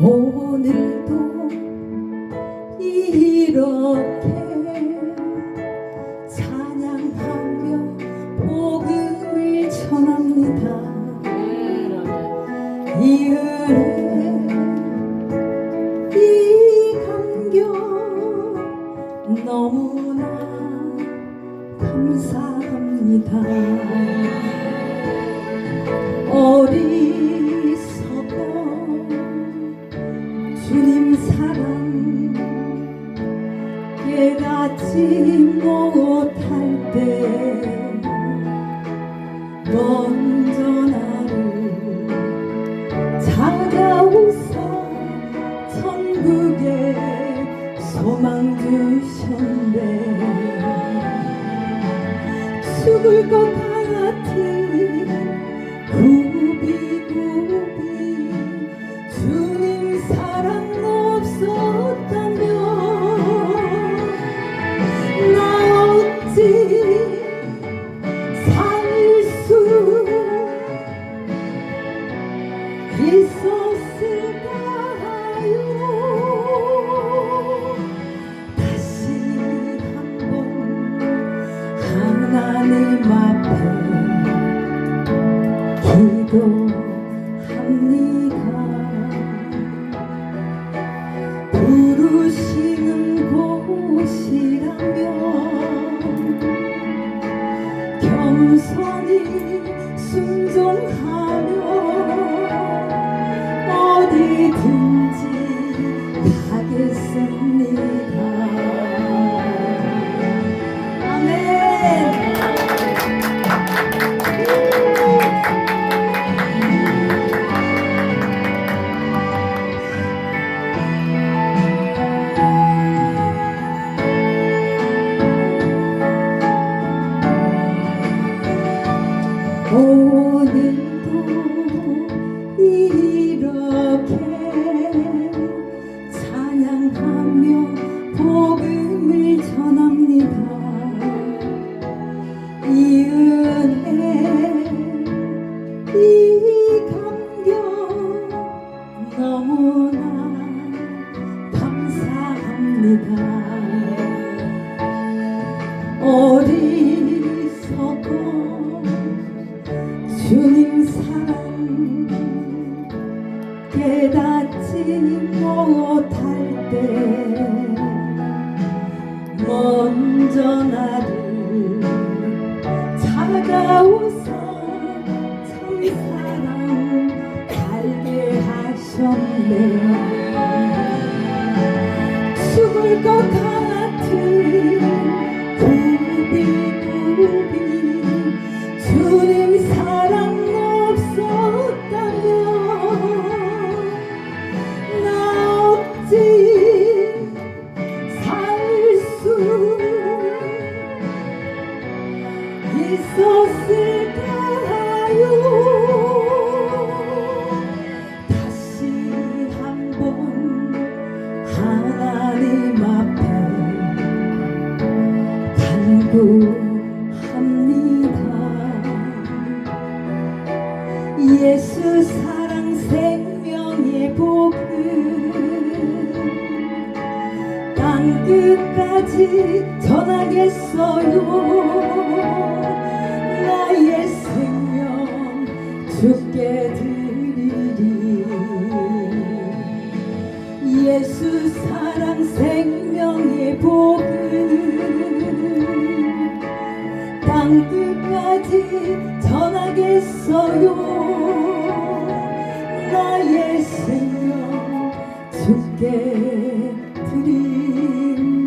오늘도 이렇게 찬양하며 복음을 전합니다. 이은 너무나 감사합니다. 어리석어 주님 사랑 깨닫지 못할 때 먼저 죽 기도합니다. 부르시는 곳이라면 겸손히 순종하며 어디든지 오늘도 이렇게 찬양하며 복음을 전합니다. 이 은혜 이 감격 너무나 감사합니다. 어리석어 주님 사랑 깨닫지 못할 때 먼저 나를 찾아오사 참사랑 달게 하셨네. 죽을 것 같은 있었을까요 다시 한번 하나님 앞에 간구합니다. 예수 사랑 생명의 복음 끝까지 전하겠어요. 나의 생명 주께 드리리 예수 사랑 생명의 복음 땅 끝까지 전하겠어요. 나의 생명 주께 Catherine.